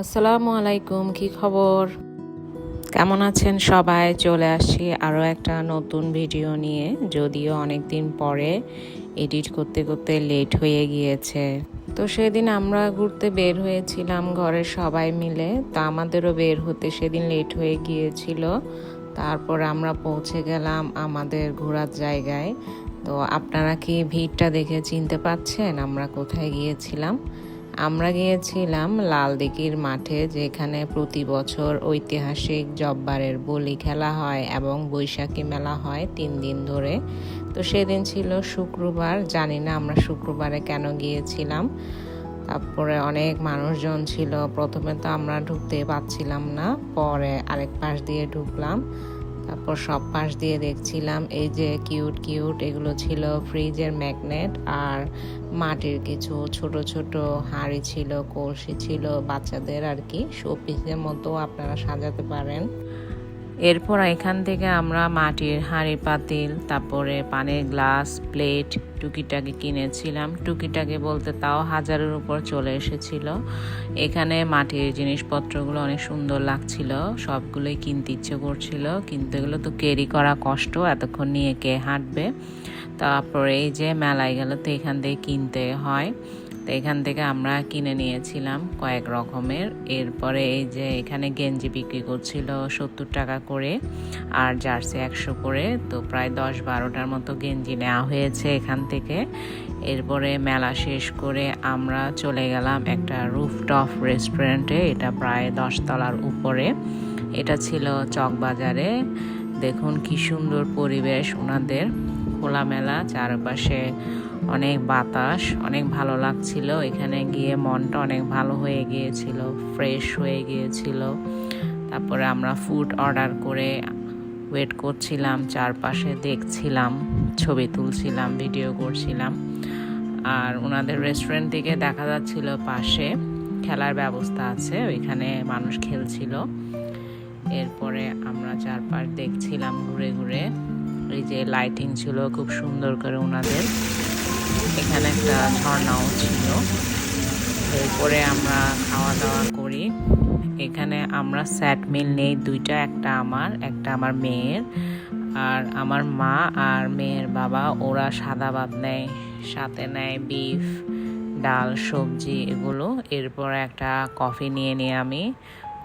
আসসালামু আলাইকুম, কি খবর? কেমন আছেন সবাই? চলে আসি আরও একটা নতুন ভিডিও নিয়ে, যদিও অনেক দিন পরে এডিট করতে করতে লেট হয়ে গিয়েছে। তো সেদিন আমরা ঘুরতে বের হয়েছিলাম ঘরের সবাই মিলে, তা আমাদেরও বের হতে সেদিন লেট হয়ে গিয়েছিল। তারপর আমরা পৌঁছে গেলাম আমাদের ঘোরার জায়গায়। তো আপনারা কি ভিড়টা দেখে চিনতে পারছেন আমরা কোথায় গিয়েছিলাম? আমরা গিয়েছিলাম লালদিঘির মাঠে, যেখানে প্রতি বছর ঐতিহাসিক জব্বারের বলি খেলা হয় এবং বৈশাখী মেলা হয় তিন দিন ধরে। তো সেদিন ছিল শুক্রবার, জানি না আমরা শুক্রবারে কেন গিয়েছিলাম। তারপরে অনেক মানুষজন ছিল, প্রথমে তো আমরা ঢুকতে পারছিলাম না, পরে আরেক পাশ দিয়ে ঢুকলাম। তারপর সব পাশ দিয়ে দেখছিলাম এই যে কিউট কিউট এগুলো ছিল ফ্রিজের ম্যাগনেট আর মাটির কিছু ছোট ছোট হাঁড়ি ছিল, কলসি ছিল বাচ্চাদের আর কি শোপিসের মতো আপনারা সাজাতে পারেন। এরপর এখান থেকে আমরা মাটির হাঁড়ি পাতিল, তারপরে পানির গ্লাস, প্লেট, টুকিটাকি কিনেছিলাম। টুকিটাকি বলতে তাও হাজারের উপর চলে এসেছিল। এখানে মাটির জিনিসপত্রগুলো অনেক সুন্দর লাগছিল, সবগুলোই কিনতে ইচ্ছে করছিল। কিন্তু এগুলো তো ক্যারি করা কষ্ট, এতক্ষণ নিয়ে কে হাঁটবে? তারপরে এই যে মেলায় গেল তো এখান থেকে কিনতে হয়। তো এখান থেকে আমরা কিনে নিয়েছিলাম কয়েক রকমের। এরপরে এই যে এখানে গেঞ্জি বিক্রি করছিল সত্তর টাকা করে আর জার্সি একশো করে। তো প্রায় দশ বারোটার মতো গেঞ্জি নেওয়া হয়েছে এখান থেকে। এরপরে মেলা শেষ করে আমরা চলে গেলাম একটা রুফটপ রেস্টুরেন্টে। এটা প্রায় দশতলার উপরে। এটা ছিল চকবাজারে। দেখুন কি সুন্দর পরিবেশ ওনাদের। খোলামেলা, চারপাশে অনেক বাতাস, অনেক ভালো লাগছিল। এখানে গিয়ে মনটা অনেক ভালো হয়ে গিয়েছিল ফ্রেশ হয়ে গিয়েছিল। তারপরে আমরা ফুড অর্ডার করে ওয়েট করছিলাম, চারপাশে দেখছিলাম, ছবি তুলছিলাম ভিডিও করছিলাম। আর ওনাদের রেস্টুরেন্ট থেকে দেখা যাচ্ছিল পাশে, খেলার ব্যবস্থা আছে, ওইখানে মানুষ খেলছিল। এরপরে আমরা চারপাশ দেখছিলাম ঘুরে ঘুরে। এই যে লাইটিং ছিল, খুব সুন্দর করে ওনাদের এখানে একটা ঝর্ণাও ছিল। এরপরে আমরা খাওয়া দাওয়া করি। এখানে আমরা স্যাট মিল নেই, দুইটা, একটা আমার একটা আমার মেয়ের। আর আমার মা আর মেয়ের বাবা, ওরা সাদা ভাত নেয়, সাথে নেয় বিফ, ডাল, সবজি, এগুলো। এরপর একটা কফি নিয়ে নিই আমি।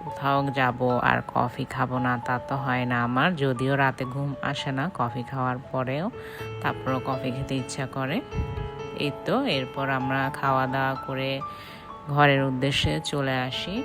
কোথাও যাব আর কফি খাব না, তা তো হয় না আমার। যদিও রাতে ঘুম আসে না, কফি খাওয়ার পরেও তারপরও কফি খেতে ইচ্ছা করে। এই তো, এরপর আমরা খাওয়া দাওয়া করে ঘরের উদ্দেশ্যে চলে আসি।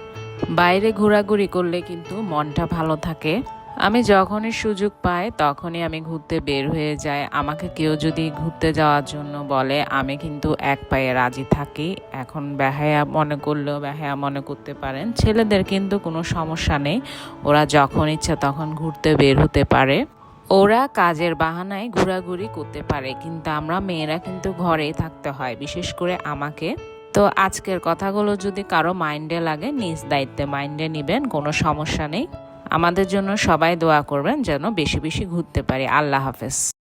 বাইরে ঘোরাঘুরি করলে কিন্তু মনটা ভালো থাকে। আমি যখনই সুযোগ পাই, তখনই আমি ঘুরতে বের হয়ে যাই। আমাকে কেউ যদি ঘুরতে যাওয়ার জন্য বলে, আমি কিন্তু এক পায়ে রাজি থাকি। এখন বেহায়া মনে করলেও বেহায়া মনে করতে পারেন। ছেলেদের কিন্তু কোনো সমস্যা নেই। ওরা যখন ইচ্ছা তখন ঘুরতে বের হতে পারে। ওরা কাজের বাহানায় ঘোরাঘুরি করতে পারে, কিন্তু আমরা মেয়েরা কিন্তু ঘরেই থাকতে হয়, বিশেষ করে আমাকে। তো আজকের কথাগুলো যদি কারও মাইন্ডে লাগে, নিজ দায়িত্বে মাইন্ডে নেবেন, কোনো সমস্যা নেই। আমাদের জন্য সবাই দোয়া করবেন যেন বেশি বেশি ঘুরতে পারি। আল্লাহ হাফেজ।